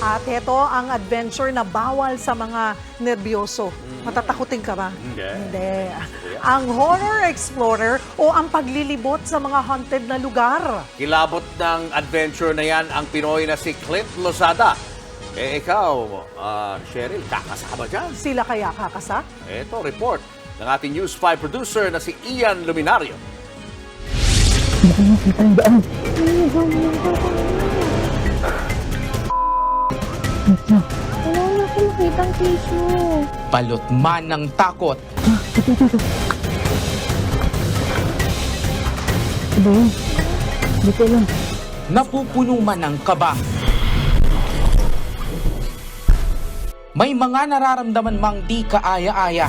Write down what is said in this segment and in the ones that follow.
At ito ang adventure na bawal sa mga nervyoso. Matatakutin ka ba? Hindi. Hindi. Ang Horror Explorer o ang paglilibot sa mga haunted na lugar. Kilabot ng adventure na yan ang Pinoy na si Clint Lozada. Eh ikaw, ah, Cheryl, kakasama dyan. Sila kaya kakasa? Ito, report ng ating News 5 producer na si Ian Luminario. Wala na ako makitang tissue. Balot man ng takot, Ano yun? Dito lang. napupuno man ng kaba. May mga nararamdaman mang di kaaya-aya.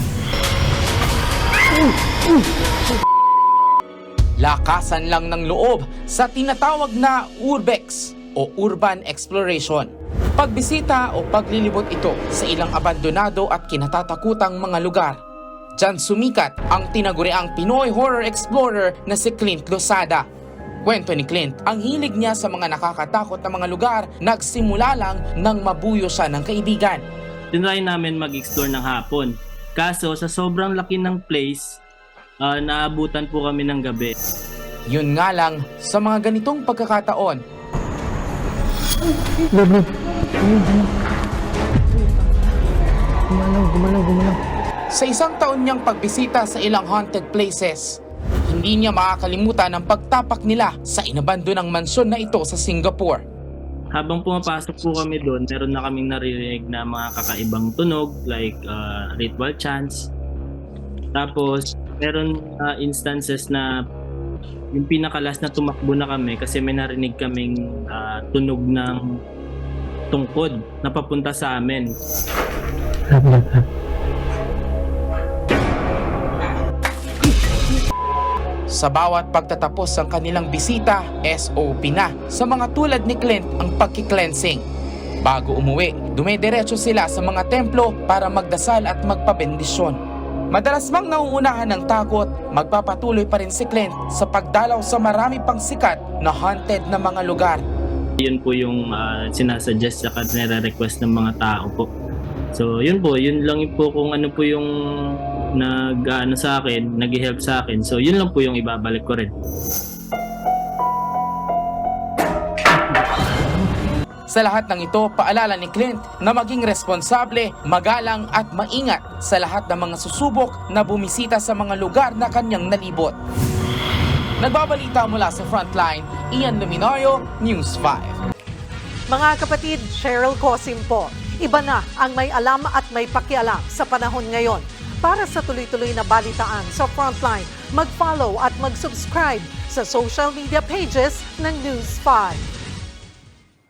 Lakasan lang ng loob sa tinatawag na urbex o urban exploration. Pagbisita o paglilibot ito sa ilang abandonado at kinatatakutang mga lugar. Diyan sumikat ang tinaguriang Pinoy horror explorer na si Clint Losada. Kwento ni Clint, ang hilig niya sa mga nakakatakot na mga lugar nagsimula lang nang mabuyo siya ng kaibigan. tinry namin mag-explore ng hapon. Kaso sa sobrang laki ng place, ah, naabutan po kami ng gabi. Yun nga lang, sa mga ganitong pagkakataon. Ayun, ayun. Gumalaw, gumalaw, gumalaw. Sa isang taon niyang pagbisita sa ilang haunted places, hindi niya makakalimutan ang pagtapak nila sa inabandonang mansyon na ito sa Singapore. Habang pumapasok po kami doon, meron na kaming naririnig na mga kakaibang tunog like ah, ritual chants. Tapos, meron ah, instances na yung pinakalas na tumakbo na kami kasi may narinig kaming ah, tunog ng tungkod na papunta sa amin. Sa bawat pagtatapos ng kanilang bisita, SOP na sa mga tulad ni Clint ang pagki-cleansing. Bago umuwi, dumediretso sila sa mga templo para magdasal at magpabendisyon. Madalas mang nauunahan ng takot, magpapatuloy pa rin si Clint sa pagdalaw sa marami pang sikat na haunted na mga lugar. Yun po yung ah, sinasuggest at nire-request ng mga tao po. So, yun po, yun lang po kung ano po yung nag ano sa akin, nag-help sa akin. So, yun lang po yung ibabalik ko rin. Sa lahat ng ito, paalala ni Clint na maging responsable, magalang at maingat sa lahat ng mga susubok na bumisita sa mga lugar na kanyang nalibot. Nagbabalita mula sa Frontline, Ian Luminario, News 5. Mga kapatid, Cheryl Cosim po. Iba na ang may alam at may pakialam sa panahon ngayon. Para sa tuloy-tuloy na balitaan sa Frontline, mag-follow at mag-subscribe sa social media pages ng News 5.